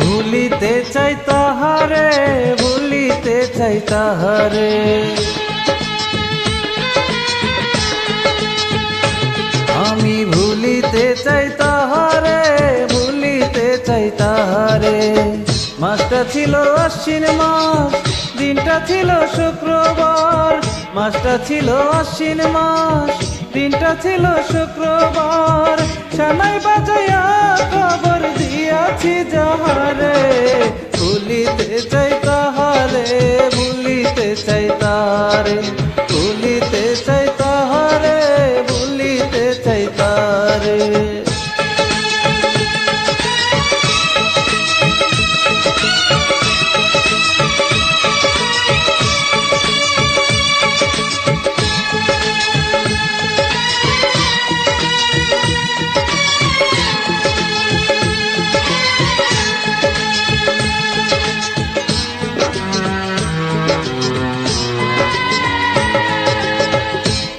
ভুলিতে চাই তাহারে ভুলিতে চাই তাহারে। ভুলিতে চাই তাহারে ভুলিতে চাই তাহারে। মাসটা ছিল আশ্বিন মাস, দিনটা ছিল শুক্রবার। মাসটা ছিল আশ্বিন মাস, দিনটা ছিল শুক্রবার। সানাই বাজাইয়া খবর দিয়াছি যাহারে ভুলিতে চাই তাহারে ভুলিতে চাই তারে ভুলিতে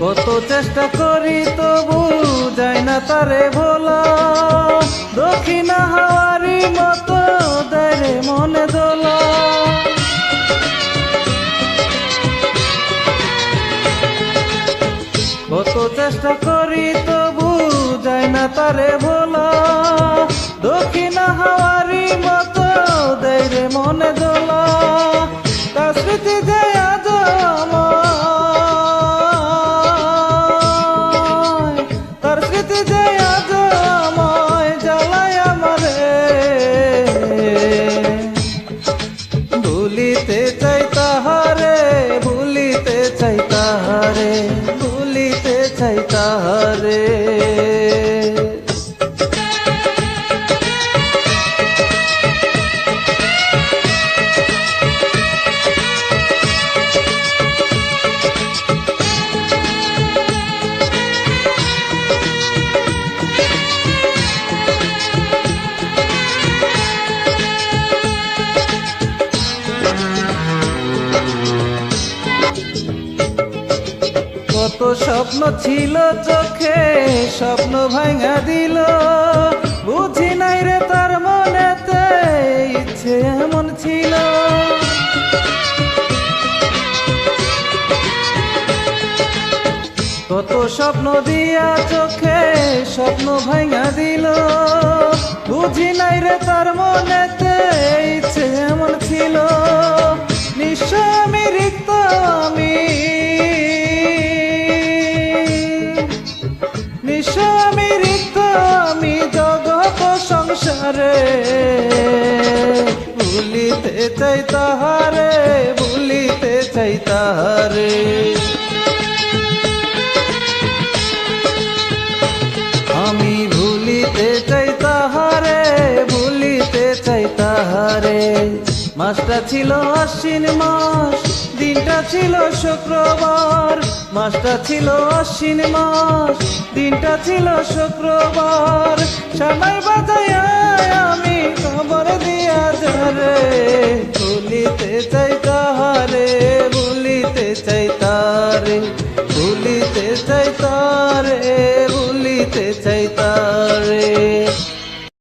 কত চেষ্টা করি তবু যায় না তারে ভোলা। দক্ষিণা হাওয়ারি মতো দেয় মনে দোলা। কত চেষ্টা করি তবু যায় না তারে ভোলা। দক্ষিণা হাওয়ারি স্মৃতি যে আজ আমায় জ্বালায় আমারে। ভুলিতে চাই তাহারে, ভুলিতে চাই তাহারে, ভুলিতে চাই তাহারে। স্বপ্ন ছিল চোখে, স্বপ্ন ভাঙা দিল। বুঝি নাই রে তার মনেতে, ইচ্ছে এমন ছিল। কত স্বপ্ন দিয়া চোখে, স্বপ্ন ভাঙা দিল। বুঝি নাই রে তার মনেতে, ইচ্ছে চাই আমি ভুলিতে চাই তাহারে, ভুলিতে চাই তাহারে। মাসটা ছিল আশ্বিন মাস, দিনটা ছিল শুক্রবার। মাসটা ছিল আশ্বিন মাস, দিনটা ছিল শুক্রবার। সানাই বাজাইয়া আমি খবর দিয়া যারে, ভুলিতে চাই তাহারে। চাই তারে ভুলিতে চাই তারে ভুলিতে চাই তারে।